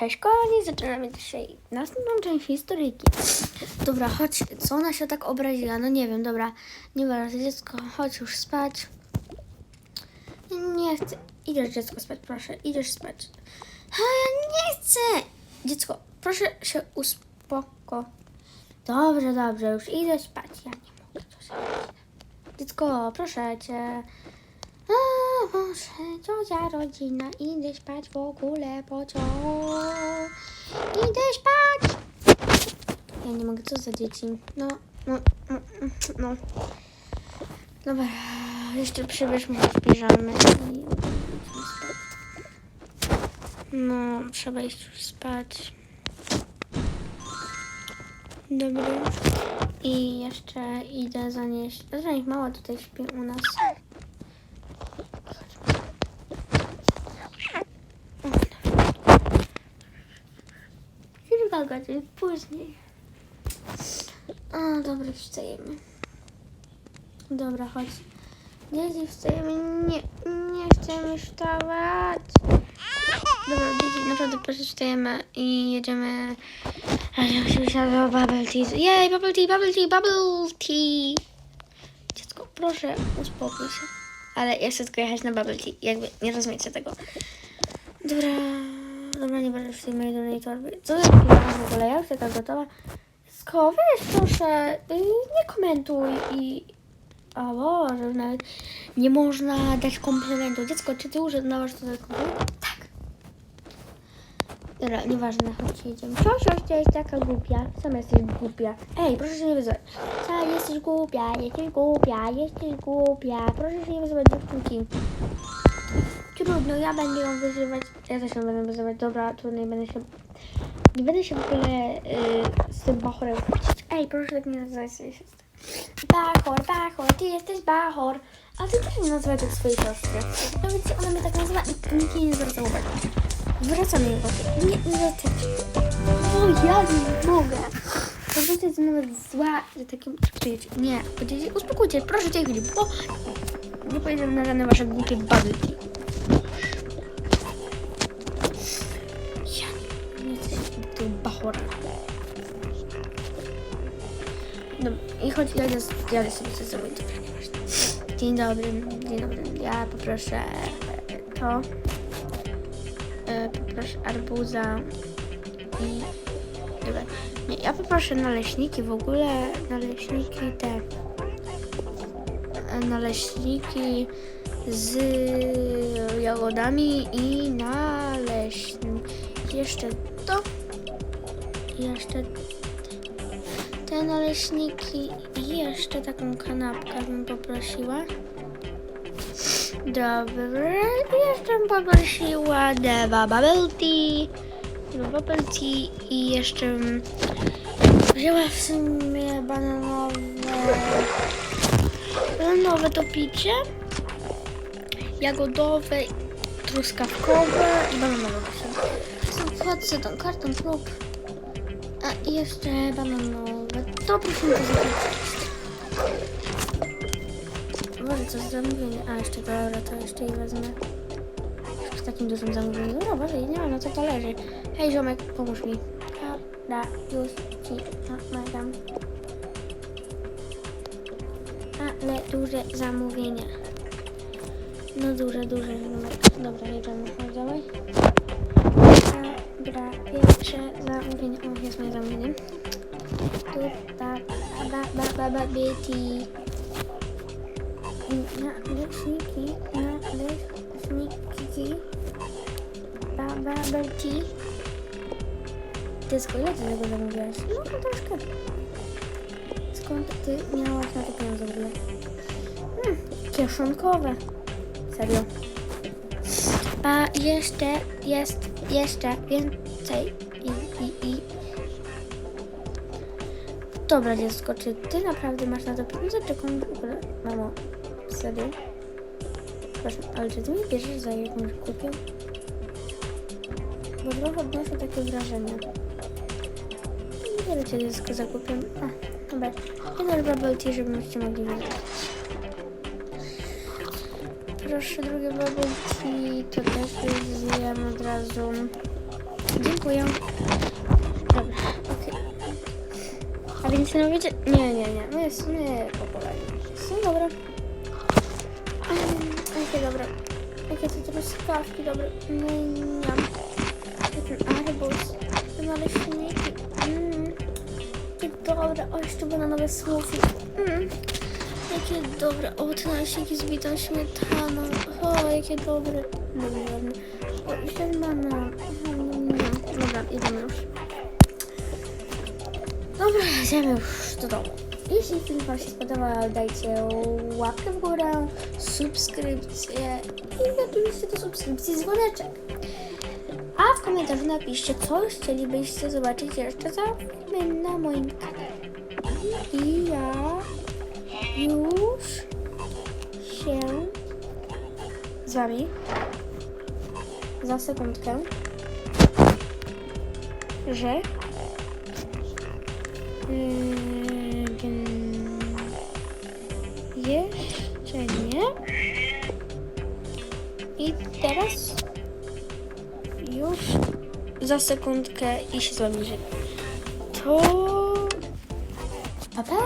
Cześć, kochani, zaczynamy dzisiaj następną część historyjki. Dobra, chodź, co ona się tak obraziła? No nie wiem, dobra, nie ważne, dziecko, chodź już spać. Nie chcę, idziesz dziecko spać, proszę, idziesz spać. A ja nie chcę! Dziecko, proszę się uspoko. Dobrze, dobrze, już idę spać, ja nie mogę to. Dziecko, proszę cię. A, Boże, ciocia rodzina, idę spać w ogóle, po co? Idę spać! Ja nie mogę, co za dzieci? No, no, no, no. Dobra, jeszcze przybierzmy w piżamy. No, trzeba iść już spać. Dobra. I jeszcze idę zanieść. Zanieść mała tutaj śpi u nas. Godzin później. A, dobra, wstajemy. Dobra, chodź. Dzieci, wstajemy. Nie, nie chcemy wstawać. Dobra, dzieci, naprawdę proszę wstajemy i jedziemy. Ale musimy się do bubble tea. Jej, bubble tea, bubble tea, bubble tea. Dziecko, proszę, uspokój się. Ale ja chcę tylko jechać na bubble tea. Jakby, nie rozumiecie tego. Dobra, dobra, nie będę w tej mojej dolnej torby. Co za chwila w ogóle? Ja już taka gotowa. Sko, weź proszę, y, nie komentuj i... O Boże, nawet nie można dać komplementu. Dziecko, czy ty używasz to za komplement? Tak. Dobra, nieważne, chodź, jedziemy. Co, siościa jest taka głupia? Sama jesteś głupia. Ej, proszę się nie wyzywać. Co, jesteś głupia, jesteś głupia, jesteś głupia. Proszę się nie wyzywać, dziewczynki. Trudno, ja będę ją wyzywać. Ja też ją będę wyzywać. Dobra, trudno, nie będę się... Nie będę się w ogóle y, z tym bachorem kłócić. Ej, proszę tak nie nazywać swojej siostry. Bachor, bachor, ty jesteś bachor. A ty też nie nazywaj tak swojej siostry. Nawet jeśli ona mnie tak nazywa i nikt jej nie zwraca uwagi. Zwracam jej uwagę. Nie, nie dotyczy. O, ja nie mogę. Prostu jest nawet zła, że takim traktujecie. Nie, uspokójcie, proszę cię chwili, bo nie pojedziemy na żadne wasze głupie bubble tea. Dobra, i chodź, jadę, jadę sobie coś zrobić. Dzień dobry, dzień dobry. Ja poproszę to. E, poproszę arbuza i... Dobra. Nie, ja poproszę naleśniki w ogóle, naleśniki te... Naleśniki z jagodami i naleśniki. Jeszcze to. Jeszcze te naleśniki i jeszcze taką kanapkę bym poprosiła. Dobra, jeszcze bym poprosiła dwa bubble tea, dwa bubble tea i jeszcze wzięła w sumie bananowe, bananowe to picie, jagodowe, truskawkowe i bananowe. Wchodzę tą kartą prób. A i jeszcze bananowe. To proszę mi to zapisać. Boże, co za zamówienie. A, jeszcze dobra, to jeszcze je wezmę. W takim dużym zamówieniu. No Boże, nie mam na co to leży. Hej, ziomek, pomóż mi. Dobra, już ci pomagam. Ale duże zamówienie. No duże, duże. Dobra, jedziemy. Dobra, pierwsze zamówienie. O, jest moje zamówienie. Tu, ba, ba, ba, ba, ba, BT. Naleśniki, naleśniki. Ba, ba, BT. Ty skąd ty tego zamówiłaś? No, to troszkę. Skąd ty miałaś na to pieniądze w ogóle? Hmm, kieszonkowe. Serio. A jeszcze jest jeszcze więcej i, i. Dobra dziecko, czy ty naprawdę masz na to pieniądze, czy ogóle... Mamo, serio? Proszę, ale czy ty mnie bierzesz za jakąś kupię? Bo trochę odnoszę takie wrażenie. Nie wiem, cię dziecko zakupię. A, dobra. Jeden bubble tea, żebyście mogli wiedzieć. Proszę, drugie bubble tea, to też zjem od razu. Dziękuję. Dobra, okej. A więc no wiecie... Nie, nie, nie. My jest nie po kolei. No dobra. Jakie dobre. Jakie to truskawki dobre. No i niam. Ten arbuz. Te naleśniki. Mm. Jakie dobre. O, jeszcze bananowe smoothie. Mm. Jakie dobre. O, te naleśniki z bitą śmietaną. O, jakie dobre. Dobra, ładne. O, zielona. Mm, Dobra, idziemy już. Dobra, idziemy już do domu. Jeśli film Wam się spodobał, dajcie łapkę w górę, subskrypcję i oczywiście do subskrypcji dzwoneczek. A w komentarzu napiszcie, co chcielibyście zobaczyć jeszcze za filmy na moim kanale. I ja już się z Wami za sekundkę, że Jeszcze nie. I teraz już za sekundkę i się z. To pa pa!